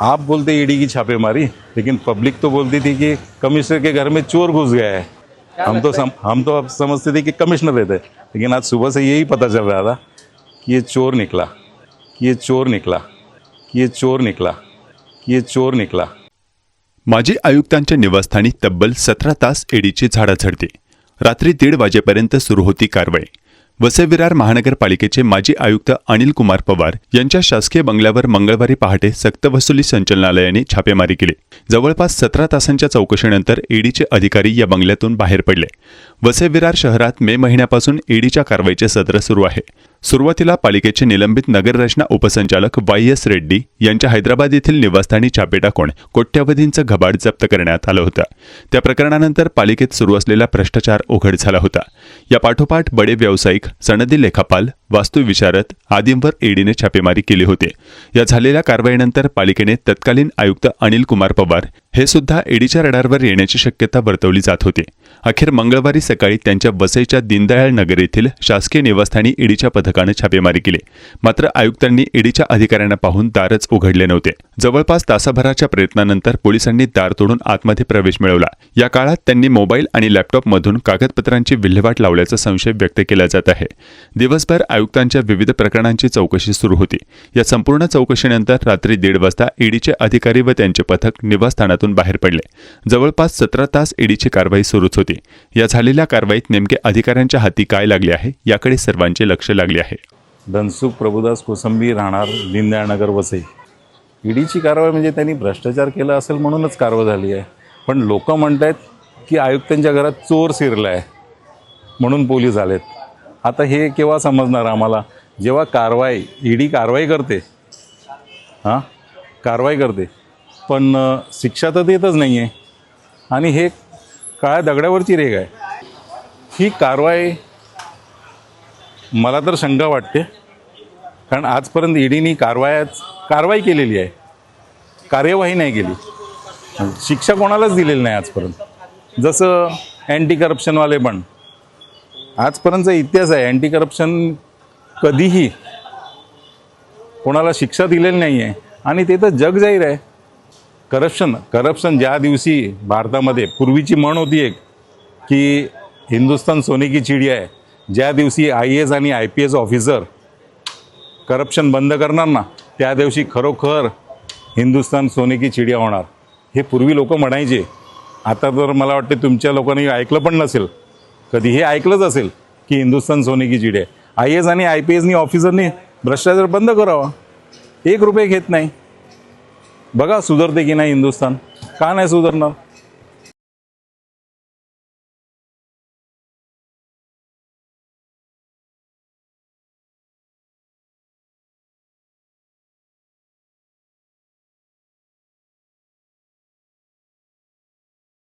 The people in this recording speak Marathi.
आप बोलते ईडी की छापेमारी लेकिन पब्लिक तो बोलती थी कि कमिश्नर के घर में चोर घुस गया है। हम तो सम, हम तो अब समझते थे कि कमिश्नर रहते लेकिन आज सुबह से यही पता चल रहा था कि ये चोर निकला कि ये चोर निकला कि ये चोर निकला कि ये चोर निकला। माजी आयुक्तांच्या निवासस्थानी तब्बल सतरा तास ईडीची झाडाझडती. रात्री दीड वाजेपर्यंत सुरू होती कारवाई. वसई विरार महानगरपालिकेचे माजी आयुक्त अनिल कुमार पवार यांच्या शासकीय बंगल्यावर मंगळवारी पहाटे सक्तवसुली संचालनालयाने छापेमारी केली. जवळपास सतरा तासांच्या चौकशीनंतर ईडीचे अधिकारी या बंगल्यातून बाहेर पडले. वसई विरार शहरात मे महिन्यापासून ईडीच्या कारवाईचे सत्र सुरू आहे. सुरुवातीला पालिकेचे निलंबित नगररचना उपसंचालक वाय एस रेड्डी यांच्या हैदराबाद येथील निवासस्थानी छापे टाकून कोट्यवधींचं घबाड जप्त करण्यात आलं होतं. त्या प्रकरणानंतर पालिकेत सुरू असलेला भ्रष्टाचार उघड झाला होता. या पाठोपाठ बडे व्यावसायिक सनदी लेखापाल वास्तुविशारद आदींवर ईडीने छापेमारी केली होती. या झालेल्या कारवाईनंतर पालिकेने तत्कालीन आयुक्त अनिल कुमार पवार हे सुद्धा ईडीच्या रडारवर येण्याची शक्यता वर्तवली जात होती. अखेर मंगळवारी सकाळी त्यांच्या वसईच्या दीनदयाळ नगर येथील शासकीय निवासस्थानी ईडीच्या पथकानं छापेमारी केली. मात्र आयुक्तांनी ईडीच्या अधिकाऱ्यांना पाहून दारच उघडले नव्हते. जवळपास तासाभराच्या प्रयत्नानंतर पोलिसांनी दार तोडून आतमध्ये प्रवेश मिळवला. या काळात त्यांनी मोबाईल आणि लॅपटॉपमधून कागदपत्रांची विल्हेवाट लावल्याचा संशय व्यक्त केला जात आहे. दिवसभर आयुक्तांच्या विविध प्रकरणांची चौकशी सुरू होती. या संपूर्ण चौकशीनंतर रात्री दीड वाजता ईडीचे अधिकारी व त्यांचे पथक निवासस्थानातून बाहेर पडले. जवळपास सतरा तास ईडीची कारवाई सुरूच होती. या झालेल्या कारवाईत नेमके अधिकाऱ्यांच्या हाती काय लागले आहे याकडे सर्वांचे लक्ष लागले आहे. धनसुख प्रभुदास कोसंबी राहणार दीनदयाळनगर वसई. ईडीची कारवाई म्हणजे त्यांनी भ्रष्टाचार केला असेल म्हणूनच कारवाई झाली आहे. पण लोक म्हणत आहेत की आयुक्तांच्या घरात चोर शिरला आहे म्हणून पोलीस आलेत. आता हे केव्हा समजणार आम्हाला? जेव्हा कारवाई ईडी कारवाई करते हां? कारवाई करते. पण शिक्षा तर देतच नाही आहे आणि हे काळ्या दगडावरची रेग आहे. ही कारवाई मला तर शंका वाटते. कारण आजपर्यंत ईडीनी कारवायाच कारवाई केलेली आहे. कार्यवाही नाही केली. शिक्षा कोणालाच दिलेली नाही आजपर्यंत. जसं अँटी करप्शनवाले पण. आजपर्यंतचा इतिहास आहे अँटी करप्शन कधीही कोणाला शिक्षा दिलेली नाही आहे आणि ते तर जग जाहीर आहे. करप्शन करप्शन ज्या दिवशी भारतामध्ये पूर्वीची म्हण होती एक की हिंदुस्तान सोने की चिडी आहे ज्या दिवशी आय एस आणि I P S officer corruption बंद करणार ना त्या दिवशी खरोखर हिंदुस्तान सोने की चिडिया होणार. हे पूर्वी लोक म्हणायचे. आता तर मला वाटते तुमच्या लोकांनी ऐकलं पण नसेल. कधी हे ऐकलंच असेल की हिंदुस्तान सोने की चिडी आहे. आय एस आणि आय पी एसनी ऑफिसरनी भ्रष्टाचार बंद करावा. एक रुपये घेत नाही. बघा सुधारते की नाही हिंदुस्थान? का नाही सुधारणार?